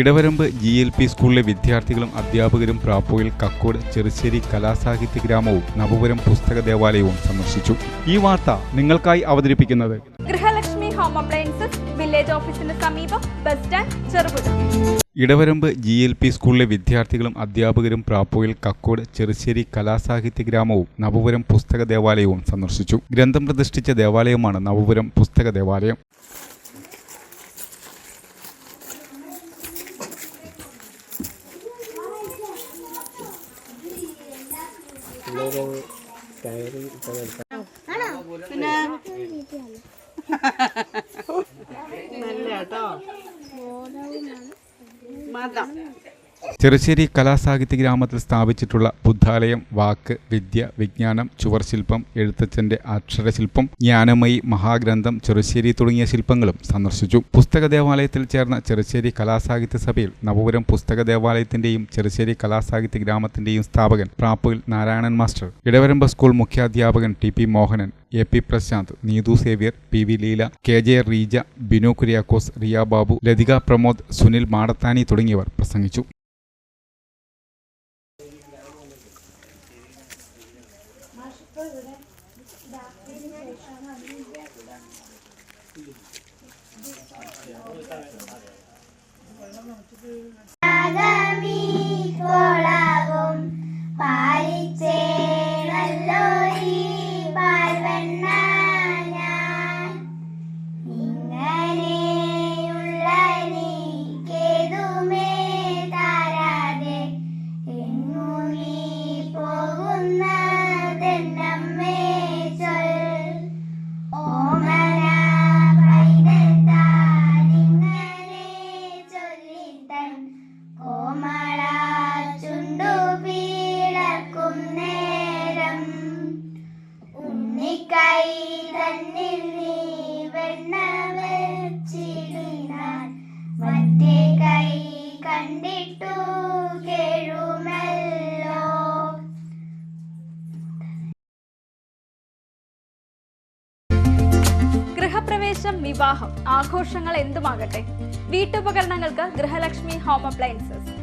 Idavaramb G L P സ്കൂളിലെ വിദ്യാർത്ഥികളും അധ്യാപകരും പ്രാപ്പോയിൽ കക്കോട് ചെറുശ്ശേരി കലാസാഹിത്യ ഗ്രാമവും നവപുരം പുസ്തക ദേവാലയവും സന്ദർശിച്ചു. ഈ വാർത്ത നിങ്ങൾക്കായി അവതരിപ്പിക്കുന്നത് ഗൃഹലക്ഷ്മി ഹോം അപ്ലയൻസസ് വില്ലേജ് ഓഫീസിന് സമീപം bus stand Cherupuzha. Edavaramb G L P സ്കൂളിലെ വിദ്യാർത്ഥികളും അധ്യാപകരും പ്രാപ്പോയിൽ കക്കോട് ചെറുശ്ശേരി കലാസാഹിത്യ ഗ്രാമവും നവപുരം പുസ്തക ദേവാലയവും സന്ദർശിച്ചു. ഗ്രന്ഥം പ്രതിഷ്ഠിച്ച ദേവാലയമാണ് നവപുരം പുസ്തക ദേവാലയം. നല്ല കേട്ടോ. മതം. ചെറുശ്ശേരി കലാസാഹിത്യ ഗ്രാമത്തിൽ സ്ഥാപിച്ചിട്ടുള്ള ബുദ്ധാലയം വാക്ക് വിദ്യ വിജ്ഞാനം ചുവർശില്പം എഴുത്തച്ഛന്റെ അക്ഷരശില്പം ജ്ഞാനമയി മഹാഗ്രന്ഥം ചെറുശ്ശേരി തുടങ്ങിയ ശില്പങ്ങളും സന്ദർശിച്ചു. പുസ്തക ദേവാലയത്തിൽ ചേർന്ന ചെറുശ്ശേരി കലാസാഹിത്യ സഭയിൽ നവപുരം പുസ്തക ദേവാലയത്തിന്റെയും ചെറുശ്ശേരി കലാസാഹിത്യ ഗ്രാമത്തിന്റെയും സ്ഥാപകൻ പ്രാപ്പുകിൽ Narayanan master ഇടവരമ്പ school മുഖ്യാധ്യാപകൻ T P Mohanan A P Prashanth Neethu Xavier P V Leela K J Reeja Binu Kuriakose Riya Babu Lathika Pramod Sunil Madathani തുടങ്ങിയവർ പ്രസംഗിച്ചു. Adami. നേരം. നീ വെണ്ണ കൈ കണ്ടിട്ടു കേഴുമല്ലോ. ഗൃഹപ്രവേശം വിവാഹം ആഘോഷങ്ങൾ എന്തുമാകട്ടെ? വീട്ടുപകരണങ്ങൾക്ക് ഗൃഹലക്ഷ്മി ഹോം അപ്ലയൻസസ്.